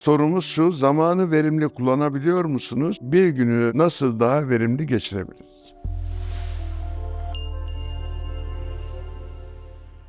Sorumuz şu, zamanı verimli kullanabiliyor musunuz? Bir günü nasıl daha verimli geçirebiliriz?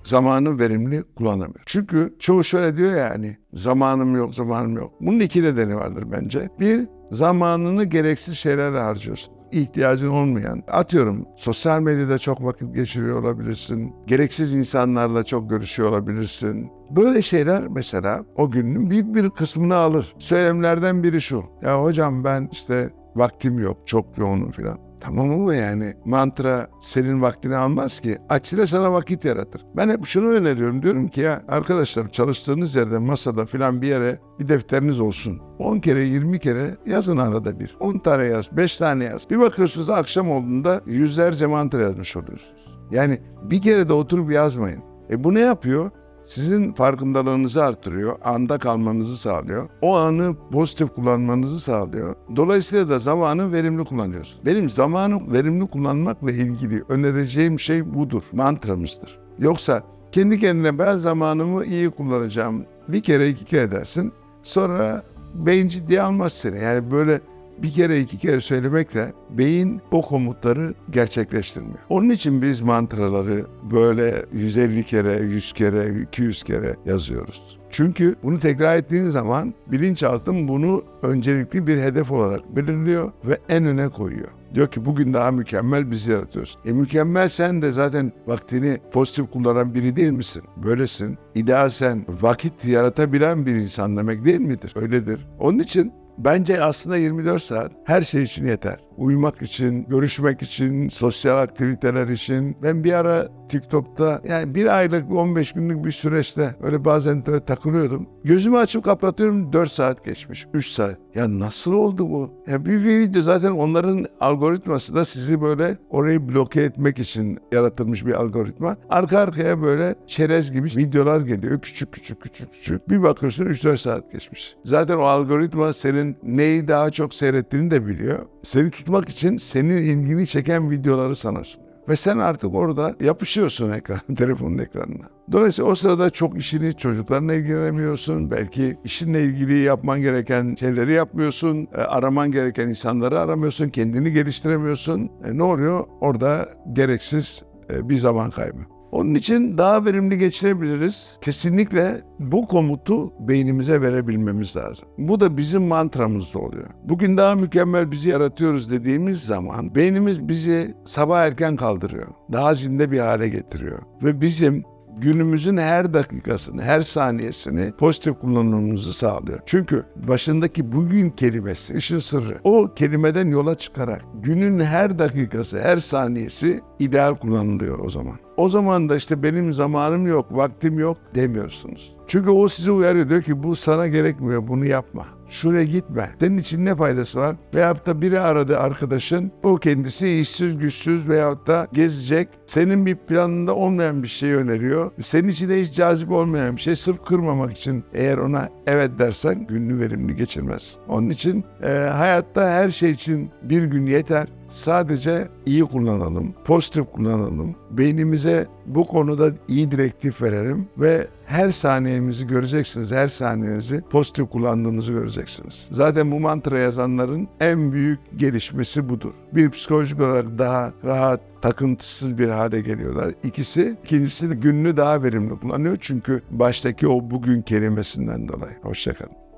Zamanı verimli kullanamıyor. Çünkü çoğu şöyle diyor yani, zamanım yok, zamanım yok. Bunun iki nedeni vardır bence. Bir, zamanını gereksiz şeylerle harcıyorsun ihtiyacın olmayan, atıyorum sosyal medyada çok vakit geçiriyor olabilirsin, gereksiz insanlarla çok görüşüyor olabilirsin. Böyle şeyler mesela o günün büyük bir kısmını alır. Söylemlerden biri şu, ya hocam ben işte vaktim yok, çok yoğunum filan. Tamam ama yani mantra senin vaktini almaz ki. Aksine sana vakit yaratır. Ben hep şunu öneriyorum. Diyorum ki ya arkadaşlar çalıştığınız yerde masada filan bir yere bir defteriniz olsun. 10 kere 20 kere yazın arada bir. 10 tane yaz, 5 tane yaz. Bir bakıyorsunuz akşam olduğunda yüzlerce mantra yazmış oluyorsunuz. Yani bir kere de oturup yazmayın. E bu ne yapıyor? Sizin farkındalığınızı artırıyor, anda kalmanızı sağlıyor. O anı pozitif kullanmanızı sağlıyor. Dolayısıyla da zamanı verimli kullanıyorsun. Benim zamanı verimli kullanmakla ilgili önereceğim şey budur, mantramızdır. Yoksa kendi kendine ben zamanımı iyi kullanacağım bir kere iki kere dersin. Sonra beyin ciddiye almaz seni. Yani böyle bir kere iki kere söylemekle beyin o komutları gerçekleştirmiyor. Onun için biz mantraları böyle 150 kere, 100 kere, 200 kere yazıyoruz. Çünkü bunu tekrar ettiğin zaman bilinçaltın bunu öncelikli bir hedef olarak belirliyor ve en öne koyuyor. Diyor ki bugün daha mükemmel bizi yaratıyorsun. E mükemmel sen de zaten vaktini pozitif kullanan biri değil misin? Böylesin. İdeal sen vakit yaratabilen bir insan demek değil midir? Öyledir. Onun için Bence aslında 24 saat her şey için yeter. Uyumak için, görüşmek için, sosyal aktiviteler için. Ben bir ara TikTok'ta yani bir aylık 15 günlük bir süreçte öyle bazen de takılıyordum. Gözümü açıp kapatıyorum 4 saat geçmiş, 3 saat. Ya nasıl oldu bu? Ya bir, bir video zaten onların algoritması da sizi böyle orayı bloke etmek için yaratılmış bir algoritma. Arka arkaya böyle çerez gibi videolar geliyor. Küçük küçük küçük küçük. Bir bakıyorsun 3-4 saat geçmiş. Zaten o algoritma senin neyi daha çok seyrettiğini de biliyor. Seni tutmak için senin ilgini çeken videoları sana sunuyor. Ve sen artık orada yapışıyorsun ekran, telefonun ekranına. Dolayısıyla o sırada çok işini çocuklarla ilgilenemiyorsun. Belki işinle ilgili yapman gereken şeyleri yapmıyorsun. E, araman gereken insanları aramıyorsun. Kendini geliştiremiyorsun. E, ne oluyor? Orada gereksiz e, bir zaman kaybı. Onun için daha verimli geçirebiliriz. Kesinlikle bu komutu beynimize verebilmemiz lazım. Bu da bizim mantramızda oluyor. Bugün daha mükemmel bizi yaratıyoruz dediğimiz zaman beynimiz bizi sabah erken kaldırıyor. Daha zinde bir hale getiriyor. Ve bizim günümüzün her dakikasını, her saniyesini pozitif kullanmamızı sağlıyor. Çünkü başındaki bugün kelimesi, işin sırrı. O kelimeden yola çıkarak günün her dakikası, her saniyesi ideal kullanılıyor o zaman. O zaman da işte benim zamanım yok, vaktim yok demiyorsunuz. Çünkü o sizi uyarıyor diyor ki bu sana gerekmiyor, bunu yapma. Şuraya gitme. Senin için ne faydası var? Veyahut da biri aradı arkadaşın. O kendisi işsiz güçsüz veyahut da gezecek. Senin bir planında olmayan bir şey öneriyor. Senin için de hiç cazip olmayan bir şey. Sırf kırmamak için eğer ona evet dersen gününü verimli geçirmez. Onun için e, hayatta her şey için bir gün yeter. Sadece iyi kullanalım, pozitif kullanalım. Beynimize bu konuda iyi direktif verelim ve her saniyemizi göreceksiniz, her saniyenizi pozitif kullandığımızı göreceksiniz. Zaten bu mantra yazanların en büyük gelişmesi budur. Bir psikolojik olarak daha rahat, takıntısız bir hale geliyorlar. İkisi, ikincisi gününü daha verimli kullanıyor çünkü baştaki o bugün kelimesinden dolayı. Hoşçakalın.